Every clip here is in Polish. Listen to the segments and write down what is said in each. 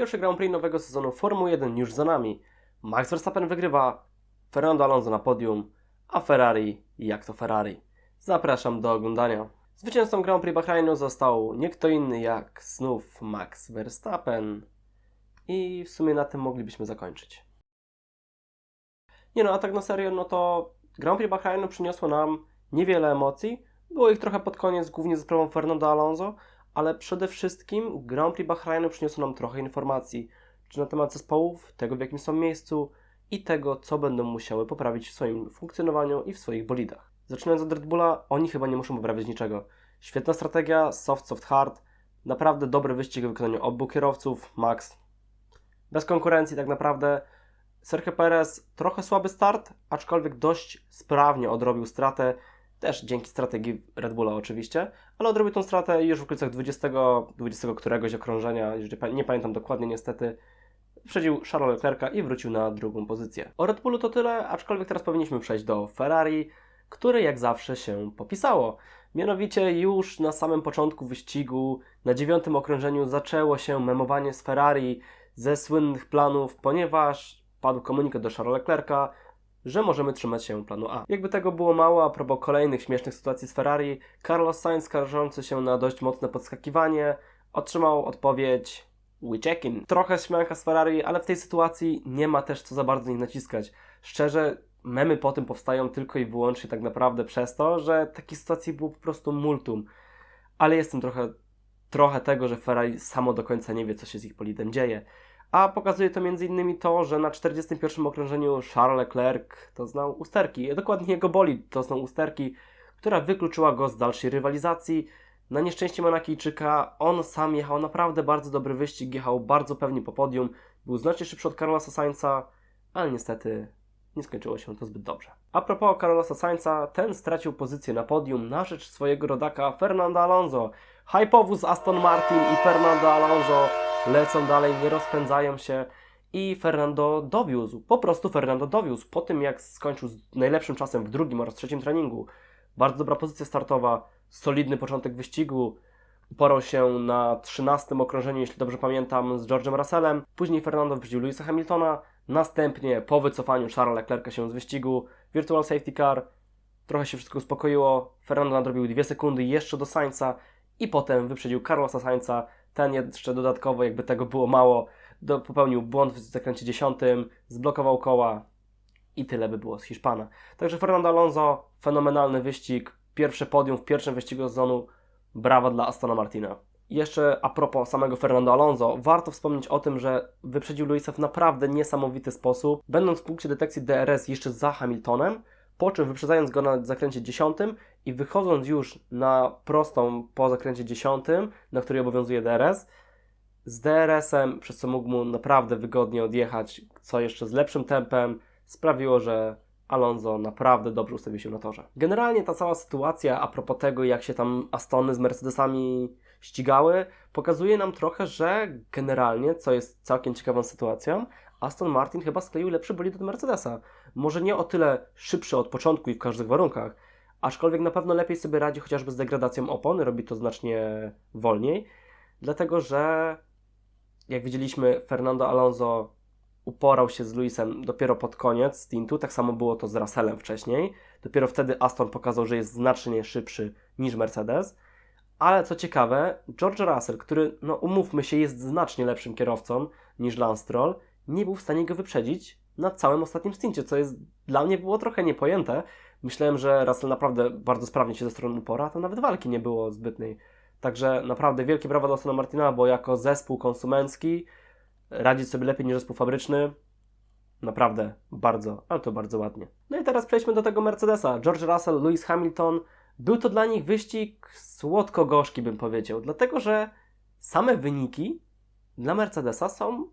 Pierwszy Grand Prix nowego sezonu Formuły 1 już za nami. Max Verstappen wygrywa, Fernando Alonso na podium, a Ferrari jak to Ferrari. Zapraszam do oglądania. Zwycięzcą Grand Prix Bahrainu został nie kto inny jak znów Max Verstappen. I w sumie na tym moglibyśmy zakończyć. Nie no, a tak na serio, no to Grand Prix Bahrainu przyniosło nam niewiele emocji. Było ich trochę pod koniec, głównie ze sprawą Fernando Alonso, ale przede wszystkim Grand Prix Bahrainu przyniosło nam trochę informacji, czy na temat zespołów, tego w jakim są miejscu i tego, co będą musiały poprawić w swoim funkcjonowaniu i w swoich bolidach. Zaczynając od Red Bulla, oni chyba nie muszą poprawiać niczego. Świetna strategia, soft, soft, hard, naprawdę dobry wyścig w wykonaniu obu kierowców, Max. Bez konkurencji tak naprawdę. Sergio Perez trochę słaby start, aczkolwiek dość sprawnie odrobił stratę, też dzięki strategii Red Bulla oczywiście, ale odrobił tą stratę już w okolicach 20, 20 któregoś okrążenia, nie pa- nie pamiętam dokładnie niestety, Wyprzedził Charlesa Leclerca i wrócił na drugą pozycję. O Red Bullu to tyle, aczkolwiek teraz powinniśmy przejść do Ferrari, które jak zawsze się popisało. Mianowicie już na samym początku wyścigu, na dziewiątym okrążeniu zaczęło się memowanie z Ferrari ze słynnych planów, ponieważ padł komunikat do Charlesa Leclerca, że możemy trzymać się planu A. Jakby tego było mało, a propos kolejnych śmiesznych sytuacji z Ferrari, Carlos Sainz skarżący się na dość mocne podskakiwanie otrzymał odpowiedź We checking. Trochę śmianka z Ferrari, ale w tej sytuacji nie ma też co za bardzo nich naciskać. Szczerze, memy po tym powstają tylko i wyłącznie tak naprawdę przez to, że takich sytuacji było po prostu multum. Ale jestem trochę, trochę tego, że Ferrari samo do końca nie wie, co się z ich bolidem dzieje. A pokazuje to m.in. to, że na 41 okrążeniu Charles Leclerc doznał usterki. Dokładnie jego bolid doznał usterki, która wykluczyła go z dalszej rywalizacji. Na nieszczęście Monakijczyka on sam jechał naprawdę bardzo dobry wyścig, jechał bardzo pewnie po podium, był znacznie szybszy od Carlosa Sainza, ale niestety nie skończyło się to zbyt dobrze. A propos Carlosa Sainza, ten stracił pozycję na podium na rzecz swojego rodaka Fernanda Alonso. Hypowóz Aston Martin i Fernando Alonso lecą dalej, nie rozpędzają się i Fernando dowiózł, po prostu Fernando dowiózł po tym jak skończył z najlepszym czasem w drugim oraz trzecim treningu. Bardzo dobra pozycja startowa, solidny początek wyścigu. Uporał się na 13 okrążeniu, jeśli dobrze pamiętam, z George'em Russellem. Później Fernando wyprzedził Louisa Hamiltona. Następnie po wycofaniu Charlesa Leclerca się z wyścigu, Virtual Safety Car, trochę się wszystko uspokoiło. Fernando nadrobił 2 sekundy jeszcze do Sainza i potem wyprzedził Carlosa Sainza. Ten jeszcze dodatkowo, jakby tego było mało, do, popełnił błąd w zakręcie 10, zblokował koła i tyle by było z Hiszpana. Także Fernando Alonso, fenomenalny wyścig, pierwsze podium w pierwszym wyścigu sezonu, brawa dla Astona Martina. Jeszcze a propos samego Fernando Alonso, warto wspomnieć o tym, że wyprzedził Luisa w naprawdę niesamowity sposób, będąc w punkcie detekcji DRS jeszcze za Hamiltonem, po czym wyprzedzając go na zakręcie 10 i wychodząc już na prostą po zakręcie 10, na której obowiązuje DRS, z DRS-em, przez co mógł mu naprawdę wygodnie odjechać, co jeszcze z lepszym tempem sprawiło, że Alonso naprawdę dobrze ustawił się na torze. Generalnie ta cała sytuacja a propos tego, jak się tam Astony z Mercedesami ścigały, pokazuje nam trochę, że generalnie, co jest całkiem ciekawą sytuacją, Aston Martin chyba skleił lepszy bolid od Mercedesa. Może nie o tyle szybszy od początku i w każdych warunkach, aczkolwiek na pewno lepiej sobie radzi chociażby z degradacją opon, robi to znacznie wolniej, dlatego że jak widzieliśmy Fernando Alonso uporał się z Luisem dopiero pod koniec stintu, tak samo było to z Russellem wcześniej. Dopiero wtedy Aston pokazał, że jest znacznie szybszy niż Mercedes. Ale co ciekawe, George Russell, który, no umówmy się, jest znacznie lepszym kierowcą niż Lance Stroll, nie był w stanie go wyprzedzić na całym ostatnim stincie, co jest dla mnie było trochę niepojęte. Myślałem, że Russell naprawdę bardzo sprawnie się ze strony upora, to nawet walki nie było zbytnej. Także naprawdę wielkie brawa dla Astona Martina, bo jako zespół konsumencki radzić sobie lepiej niż zespół fabryczny. Naprawdę bardzo, ale to bardzo ładnie. No i teraz przejdźmy do tego Mercedesa. George Russell, Lewis Hamilton. Był to dla nich wyścig słodko-gorzki, bym powiedział, dlatego że same wyniki dla Mercedesa są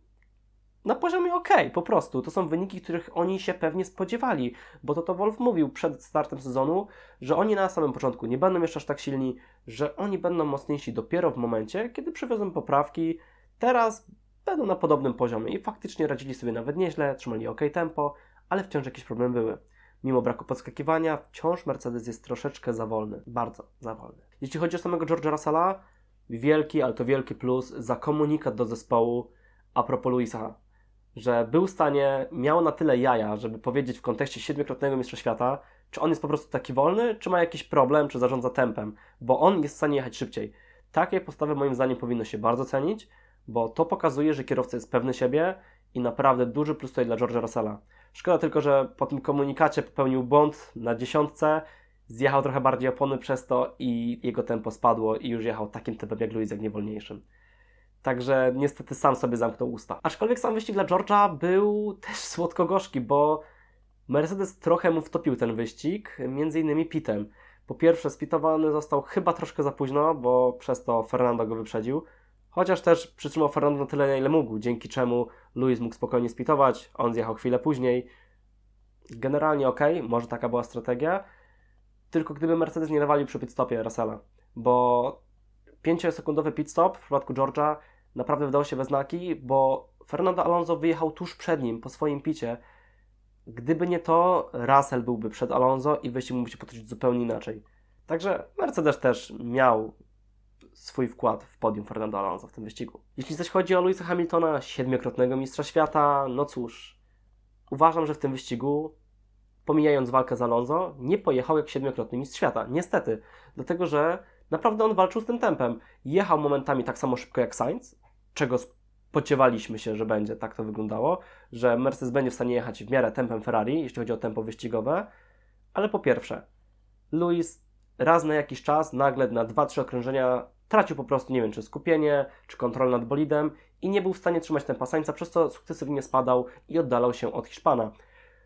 na poziomie ok, po prostu. To są wyniki, których oni się pewnie spodziewali, bo to to Wolf mówił przed startem sezonu, że oni na samym początku nie będą jeszcze aż tak silni, że oni będą mocniejsi dopiero w momencie, kiedy przywiozą poprawki. Teraz będą na podobnym poziomie i faktycznie radzili sobie nawet nieźle, trzymali ok tempo, ale wciąż jakieś problemy były. Mimo braku podskakiwania, wciąż Mercedes jest troszeczkę za wolny, bardzo za wolny. Jeśli chodzi o samego George'a Russella, wielki, ale to wielki plus za komunikat do zespołu, a propos Luisa, że był w stanie, miał na tyle jaja, żeby powiedzieć w kontekście siedmiokrotnego mistrza świata, czy on jest po prostu taki wolny, czy ma jakiś problem, czy zarządza tempem, bo on jest w stanie jechać szybciej. Takie postawy moim zdaniem powinno się bardzo cenić, bo to pokazuje, że kierowca jest pewny siebie i naprawdę duży plus tutaj dla George'a Russella. Szkoda tylko, że po tym komunikacie popełnił błąd na dziesiątce, zjechał trochę bardziej opony przez to i jego tempo spadło i już jechał takim tempem jak Louis, jak nie wolniejszym. Także niestety sam sobie zamknął usta. Aczkolwiek sam wyścig dla George'a był też słodko-gorzki, bo Mercedes trochę mu wtopił ten wyścig, między innymi pitem. Po pierwsze, spitowany został chyba troszkę za późno, bo przez to Fernando go wyprzedził. Chociaż też przytrzymał Fernando na tyle, na ile mógł, dzięki czemu Luis mógł spokojnie spitować, on zjechał chwilę później. Generalnie ok, może taka była strategia. Tylko gdyby Mercedes nie nawalił przy pit stopie Russella, bo 5-sekundowy pit stop w przypadku George'a naprawdę wydało się we znaki, bo Fernando Alonso wyjechał tuż przed nim po swoim picie. Gdyby nie to, Russell byłby przed Alonso i wyścig mógłby się potoczyć zupełnie inaczej. Także Mercedes też miał swój wkład w podium Fernando Alonso w tym wyścigu. Jeśli zaś chodzi o Louisa Hamiltona, siedmiokrotnego mistrza świata, no cóż, uważam, że w tym wyścigu, pomijając walkę z Alonso, nie pojechał jak siedmiokrotny mistrz świata. Niestety, dlatego że naprawdę on walczył z tym tempem. Jechał momentami tak samo szybko jak Sainz, czego spodziewaliśmy się, że będzie, tak to wyglądało, że Mercedes będzie w stanie jechać w miarę tempem Ferrari, jeśli chodzi o tempo wyścigowe, ale po pierwsze, Louis raz na jakiś czas, nagle na 2-3 okrążenia tracił po prostu, nie wiem, czy skupienie, czy kontrolę nad bolidem i nie był w stanie trzymać tempa Sainza, przez co sukcesywnie spadał i oddalał się od Hiszpana.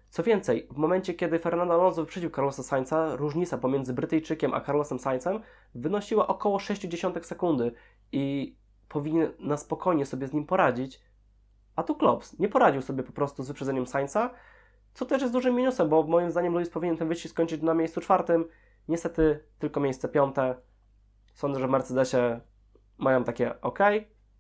Co więcej, w momencie, kiedy Fernando Alonso wyprzedził Carlosa Sainza, różnica pomiędzy Brytyjczykiem a Carlosem Sainzem wynosiła około 0,6 sekundy i powinien na spokojnie sobie z nim poradzić, a tu Klops nie poradził sobie po prostu z wyprzedzeniem Sainza, co też jest dużym minusem, bo moim zdaniem Lewis powinien ten wyścig skończyć na miejscu czwartym, niestety tylko miejsce piąte. Sądzę, że w Mercedesie mają takie ok,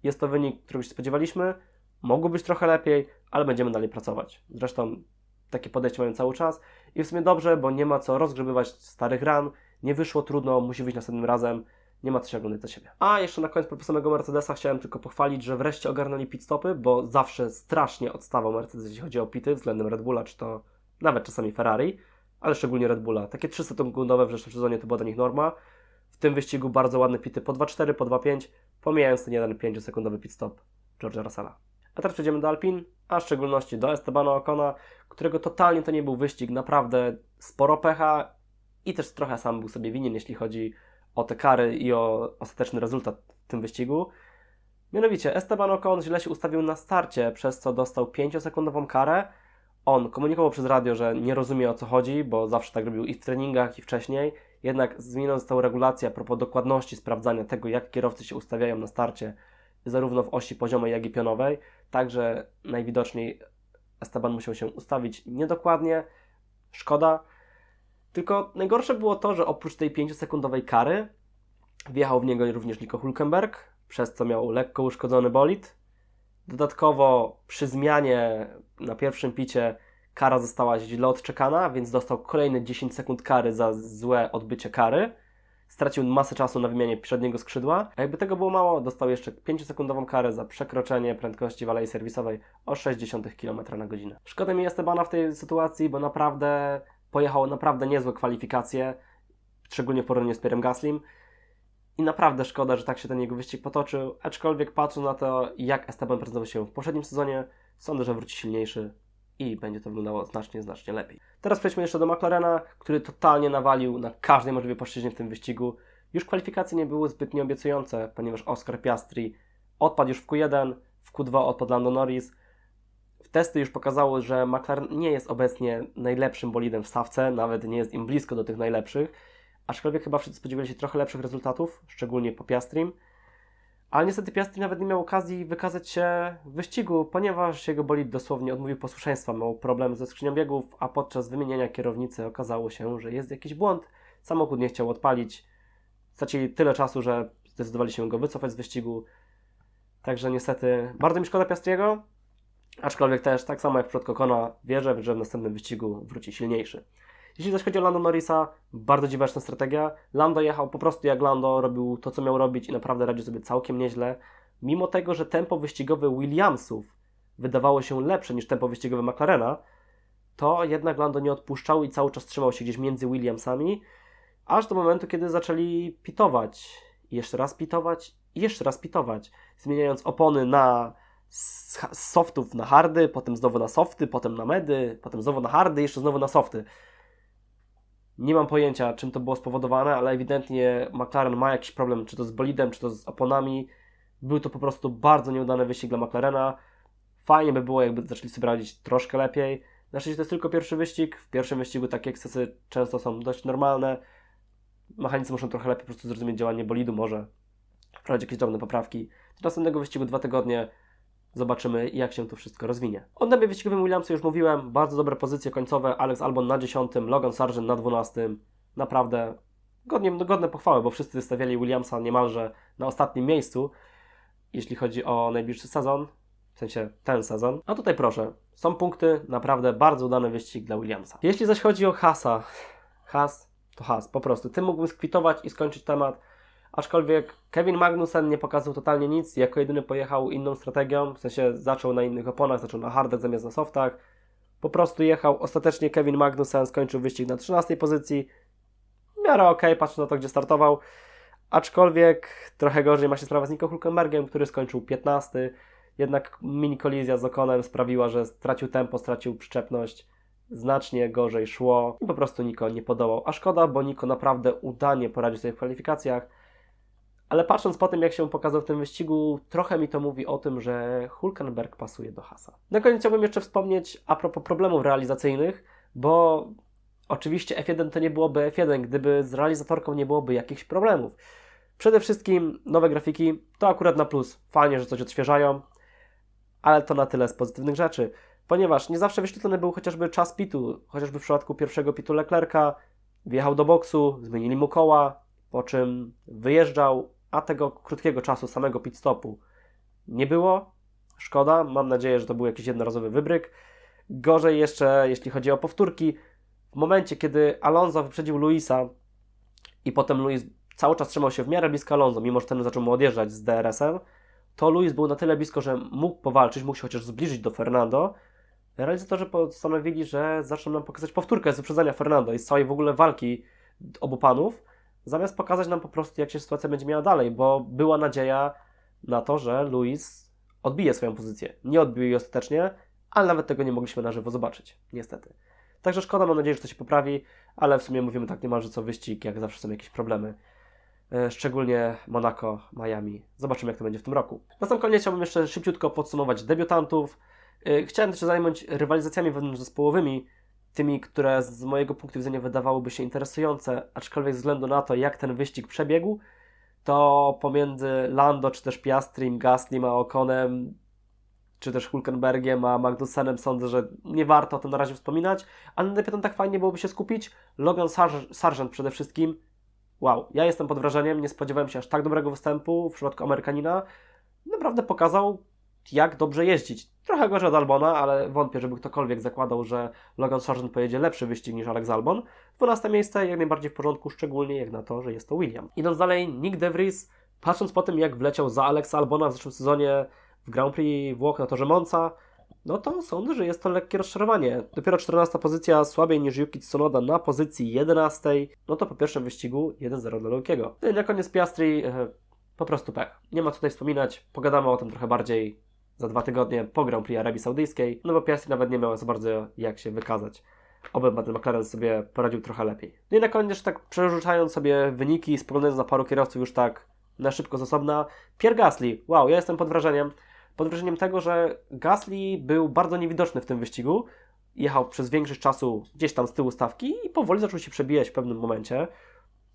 jest to wynik, którego się spodziewaliśmy, mogło być trochę lepiej, ale będziemy dalej pracować. Zresztą takie podejście mają cały czas. I w sumie dobrze, bo nie ma co rozgrzebywać starych ran, nie wyszło trudno, musi wyjść następnym razem, nie ma co się oglądać do siebie. A jeszcze na koniec propos samego Mercedesa chciałem tylko pochwalić, że wreszcie ogarnęli pit stopy, bo zawsze strasznie odstawał Mercedes, jeśli chodzi o pity względem Red Bulla, czy to nawet czasami Ferrari, ale szczególnie Red Bulla. Takie 300 sekundowe w zeszłym sezonie to była dla nich norma. W tym wyścigu bardzo ładne pity po 2.4, po 2.5, pomijając ten jeden 5-sekundowy pit stop George'a Russella. A teraz przejdziemy do Alpin, a w szczególności do Estebana Ocona, którego totalnie to nie był wyścig, naprawdę sporo pecha i też trochę sam był sobie winien, jeśli chodzi o te kary i o ostateczny rezultat w tym wyścigu. Mianowicie Esteban Ocon źle się ustawił na starcie, przez co dostał 5-sekundową karę. On komunikował przez radio, że nie rozumie o co chodzi, bo zawsze tak robił i w treningach, i wcześniej. Jednak zmieniona została regulacja a propos dokładności sprawdzania tego, jak kierowcy się ustawiają na starcie, zarówno w osi poziomej, jak i pionowej. Także najwidoczniej Esteban musiał się ustawić niedokładnie. Szkoda. Tylko najgorsze było to, że oprócz tej 5-sekundowej kary wjechał w niego również Nico Hulkenberg, przez co miał lekko uszkodzony bolid. Dodatkowo przy zmianie na pierwszym picie kara została źle odczekana, więc dostał kolejne 10 sekund kary za złe odbycie kary. Stracił masę czasu na wymianie przedniego skrzydła, a jakby tego było mało, dostał jeszcze 5-sekundową karę za przekroczenie prędkości w alei serwisowej o 60 km na godzinę. Szkoda mi Estebana w tej sytuacji, bo naprawdę pojechał naprawdę niezłe kwalifikacje, szczególnie w porównaniu z Pierrem Gaslim. I naprawdę szkoda, że tak się ten jego wyścig potoczył, aczkolwiek patrząc na to, jak Esteban prezentował się w poprzednim sezonie, sądzę, że wróci silniejszy i będzie to wyglądało znacznie, znacznie lepiej. Teraz przejdźmy jeszcze do McLarena, który totalnie nawalił na każdej możliwej płaszczyźnie w tym wyścigu. Już kwalifikacje nie były zbytnio obiecujące, ponieważ Oscar Piastri odpadł już w Q1, w Q2 odpadł Lando Norris. Testy już pokazało, że McLaren nie jest obecnie najlepszym bolidem w stawce, nawet nie jest im blisko do tych najlepszych, aczkolwiek chyba wszyscy spodziewali się trochę lepszych rezultatów, szczególnie po Piastrim. Ale niestety Piastri nawet nie miał okazji wykazać się w wyścigu, ponieważ jego bolid dosłownie odmówił posłuszeństwa, miał problem ze skrzynią biegów, a podczas wymieniania kierownicy okazało się, że jest jakiś błąd. Samochód nie chciał odpalić. Stracili tyle czasu, że zdecydowali się go wycofać z wyścigu. Także niestety bardzo mi szkoda Piastriego, aczkolwiek też tak samo jak w przypadku Kona wierzę, że w następnym wyścigu wróci silniejszy. Jeśli zaś chodzi o Lando Norrisa, bardzo dziwaczna strategia. Lando jechał po prostu jak Lando, robił to, co miał robić i naprawdę radził sobie całkiem nieźle. mimo tego, że tempo wyścigowe Williamsów wydawało się lepsze niż tempo wyścigowe McLarena, to jednak Lando nie odpuszczał i cały czas trzymał się gdzieś między Williamsami, aż do momentu, kiedy zaczęli pitować. Jeszcze raz pitować, jeszcze raz pitować, zmieniając opony na z softów na hardy, potem znowu na softy, potem na medy, potem znowu na hardy, jeszcze znowu na softy. Nie mam pojęcia, czym to było spowodowane, ale ewidentnie McLaren ma jakiś problem, czy to z bolidem, czy to z oponami. Był to po prostu bardzo nieudany wyścig dla McLarena. Fajnie by było, jakby zaczęli sobie radzić troszkę lepiej. Na szczęście to jest tylko pierwszy wyścig. W pierwszym wyścigu takie ekscesy często są dość normalne. Mechanicy muszą trochę lepiej po prostu zrozumieć działanie bolidu, może wprowadzić jakieś drobne poprawki. Do następnego wyścigu dwa tygodnie zobaczymy, jak się to wszystko rozwinie. O tempie wyścigowym Williamsa już mówiłem. Bardzo dobre pozycje końcowe. Alex Albon na 10, Logan Sargent na 12. Naprawdę godnie, godne pochwały, bo wszyscy wystawiali Williamsa niemalże na ostatnim miejscu, jeśli chodzi o najbliższy sezon, w sensie ten sezon. A tutaj proszę, są punkty, naprawdę bardzo udany wyścig dla Williamsa. Jeśli zaś chodzi o Hasa, Has to Has, po prostu. Tym mógłbym skwitować i skończyć temat. Aczkolwiek Kevin Magnussen nie pokazał totalnie nic, jako jedyny pojechał inną strategią, w sensie zaczął na innych oponach, zaczął na hardach zamiast na softach. Po prostu jechał, ostatecznie Kevin Magnussen skończył wyścig na 13 pozycji. W miarę ok, patrząc na to, gdzie startował. Aczkolwiek trochę gorzej ma się sprawa z Nico Hulkenbergiem, który skończył 15. Jednak mini kolizja z Okonem sprawiła, że stracił tempo, stracił przyczepność. Znacznie gorzej szło i po prostu Niko nie podołał. A szkoda, bo Niko naprawdę udanie poradził sobie w kwalifikacjach. Ale patrząc po tym, jak się pokazał w tym wyścigu, trochę mi to mówi o tym, że Hulkenberg pasuje do Hasa. Na koniec chciałbym jeszcze wspomnieć a propos problemów realizacyjnych, bo oczywiście F1 to nie byłoby F1, gdyby z realizatorką nie byłoby jakichś problemów. Przede wszystkim nowe grafiki to akurat na plus. Fajnie, że coś odświeżają, ale to na tyle z pozytywnych rzeczy, ponieważ nie zawsze wyświetlony był chociażby czas pitu, chociażby w przypadku pierwszego pitu Leclerca, wjechał do boksu, zmienili mu koła, po czym wyjeżdżał, a tego krótkiego czasu samego pit stopu nie było. Szkoda, mam nadzieję, że to był jakiś jednorazowy wybryk. Gorzej jeszcze, jeśli chodzi o powtórki. W momencie, kiedy Alonso wyprzedził Luisa i potem Luis cały czas trzymał się w miarę blisko Alonso, mimo że ten zaczął mu odjeżdżać z DRS-em, to Luis był na tyle blisko, że mógł powalczyć, mógł się chociaż zbliżyć do Fernando. Realizatorzy postanowili, że zaczną nam pokazać powtórkę z wyprzedzenia Fernando i z całej w ogóle walki obu panów, zamiast pokazać nam po prostu, jak się sytuacja będzie miała dalej, bo była nadzieja na to, że Luis odbije swoją pozycję. Nie odbił jej ostatecznie, ale nawet tego nie mogliśmy na żywo zobaczyć, niestety. Także szkoda, mam nadzieję, że to się poprawi, ale w sumie mówimy tak niemalże co wyścig, jak zawsze są jakieś problemy. E, Szczególnie Monaco, Miami. Zobaczymy, jak to będzie w tym roku. Na sam koniec chciałbym jeszcze szybciutko podsumować debiutantów. E, Chciałem też zająć rywalizacjami wewnątrzzespołowymi, tymi, które z mojego punktu widzenia wydawałyby się interesujące, aczkolwiek ze względu na to, jak ten wyścig przebiegł, to pomiędzy Lando, czy też Piastrim, Gaslim, a Okonem, czy też Hulkenbergiem, a Magnussenem sądzę, że nie warto o tym na razie wspominać, ale na debiutant tak fajnie byłoby się skupić. Logan Sarge- Sargent przede wszystkim, wow, ja jestem pod wrażeniem, nie spodziewałem się aż tak dobrego występu w przypadku Amerykanina. Naprawdę pokazał, jak dobrze jeździć. Trochę gorzej od Albona, ale wątpię, żeby ktokolwiek zakładał, że Logan Sargent pojedzie lepszy wyścig niż Alex Albon. 12 miejsce jak najbardziej w porządku, szczególnie jak na to, że jest to William. Idąc dalej, Nick De Vries, patrząc po tym, jak wleciał za Alexa Albona w zeszłym sezonie w Grand Prix Włoch na torze Monza, no to sądzę, że jest to lekkie rozczarowanie. Dopiero 14 pozycja, słabiej niż Yuki Tsunoda na pozycji 11. No to po pierwszym wyścigu 1-0 dla Lukiego. No na koniec Piastri, e, po prostu pech. Nie ma tutaj wspominać, pogadamy o tym trochę bardziej za dwa tygodnie po Grand Prix Arabii Saudyjskiej, no bo Piastri nawet nie miał za bardzo jak się wykazać. Oby ten McLaren sobie poradził trochę lepiej. No i na koniec, tak przerzucając sobie wyniki, spoglądając na paru kierowców już tak na szybko z osobna. Pierre Gasly, wow, ja jestem pod wrażeniem. Pod wrażeniem tego, że Gasly był bardzo niewidoczny w tym wyścigu. Jechał przez większość czasu gdzieś tam z tyłu stawki i powoli zaczął się przebijać w pewnym momencie.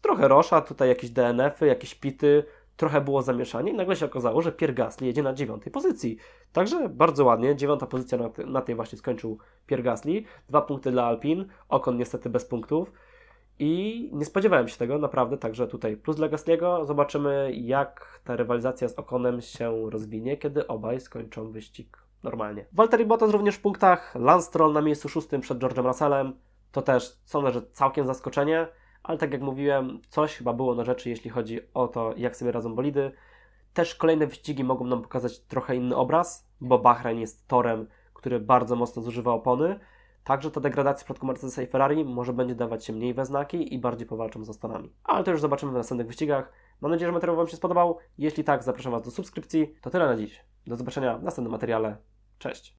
Trochę rosza, tutaj jakieś DNF-y, jakieś pity, trochę było zamieszanie i nagle się okazało, że Pierre Gasly jedzie na dziewiątej pozycji. Także bardzo ładnie, dziewiąta pozycja na, na tej właśnie skończył Pierre Gasly. Dwa punkty dla Alpin, Okon niestety bez punktów. I nie spodziewałem się tego, naprawdę, także tutaj plus dla Gasly'ego. Zobaczymy, jak ta rywalizacja z Okonem się rozwinie, kiedy obaj skończą wyścig normalnie. Valtteri Bottas również w punktach, Lance Stroll na miejscu szóstym przed George'em Russellem. To też sądzę, że całkiem zaskoczenie, ale tak jak mówiłem, coś chyba było na rzeczy, jeśli chodzi o to, jak sobie radzą bolidy. Też kolejne wyścigi mogą nam pokazać trochę inny obraz, bo Bahrain jest torem, który bardzo mocno zużywa opony. Także ta degradacja w przypadku Mercedesa i Ferrari może będzie dawać się mniej we znaki i bardziej powalczą z Astonami. Ale to już zobaczymy w następnych wyścigach. Mam nadzieję, że materiał Wam się spodobał. Jeśli tak, zapraszam Was do subskrypcji. To tyle na dziś. Do zobaczenia w następnym materiale. Cześć!